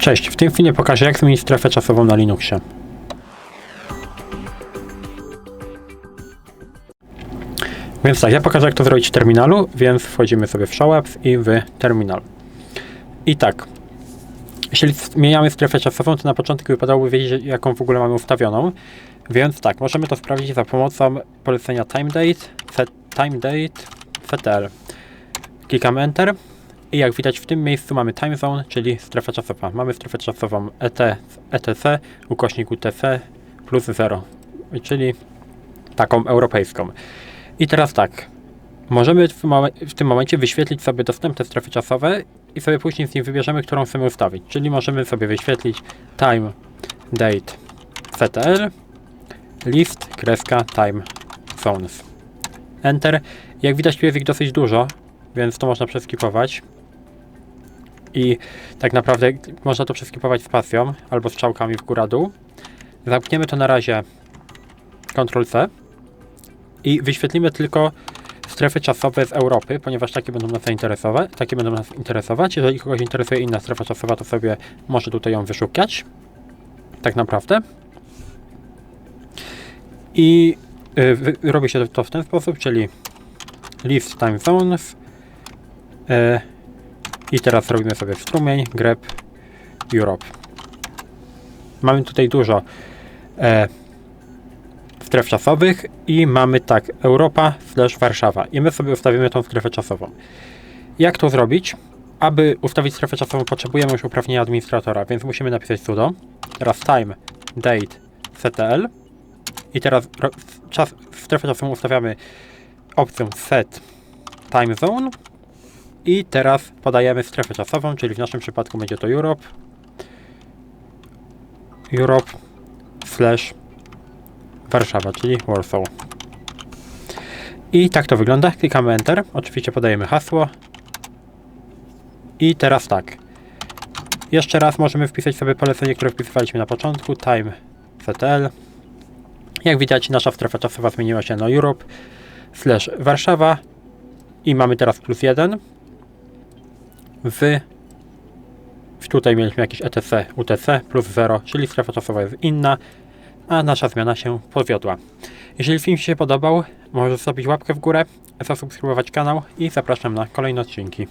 Cześć, w tym filmie pokażę jak zmienić strefę czasową na Linuxie. Więc tak, ja pokażę jak to zrobić w terminalu, więc wchodzimy sobie w Show Apps i w terminal. I tak, jeśli zmieniamy strefę czasową, to na początku wypadałoby wiedzieć jaką w ogóle mamy ustawioną. Więc tak, możemy to sprawdzić za pomocą polecenia timedate, timedate, ctl. Klikamy Enter i jak widać w tym miejscu mamy time zone, czyli strefa czasowa. Mamy strefę czasową ET, ETC, ukośnik UTC plus 0, czyli taką europejską. I teraz tak, możemy w, w tym momencie wyświetlić sobie dostępne strefy czasowe i sobie później z nich wybierzemy, którą chcemy ustawić. Czyli możemy sobie wyświetlić time, date, ctl, list, kreska, time, zones. Enter. Jak widać tu jest ich dosyć dużo, więc to można przeskipować. I tak naprawdę można to przeskipować spacją albo strzałkami w górę dół. Zamkniemy to na razie Ctrl-C i wyświetlimy tylko strefy czasowe z Europy, ponieważ takie będą nas zainteresować. Takie będą nas interesować. Jeżeli kogoś interesuje inna strefa czasowa, to sobie może tutaj ją wyszukać. Tak naprawdę. I y, robi się to w ten sposób, czyli list time zones. E, I teraz robimy sobie strumień, grep, Europe. Mamy tutaj dużo e, stref czasowych i mamy tak Europa slash Warszawa i my sobie ustawimy tą strefę czasową. Jak to zrobić? Aby ustawić strefę czasową potrzebujemy już uprawnienia administratora, więc musimy napisać sudo, teraz time, date, ctl i teraz czas, strefę czasową ustawiamy opcją set time zone i teraz podajemy strefę czasową, czyli w naszym przypadku będzie to Europe Europe slash Warszawa, czyli Warsaw. I tak to wygląda. Klikamy Enter. Oczywiście podajemy hasło. I teraz tak. Jeszcze raz możemy wpisać sobie polecenie, które wpisywaliśmy na początku. Time CTL. Jak widać, nasza strefa czasowa zmieniła się na Europe slash Warszawa. I mamy teraz plus jeden w Tutaj mieliśmy jakieś ETC, UTC plus 0, czyli strefa czasowa jest inna, a nasza zmiana się powiodła. Jeżeli film się podobał, możesz zrobić łapkę w górę, zasubskrybować kanał i zapraszam na kolejne odcinki.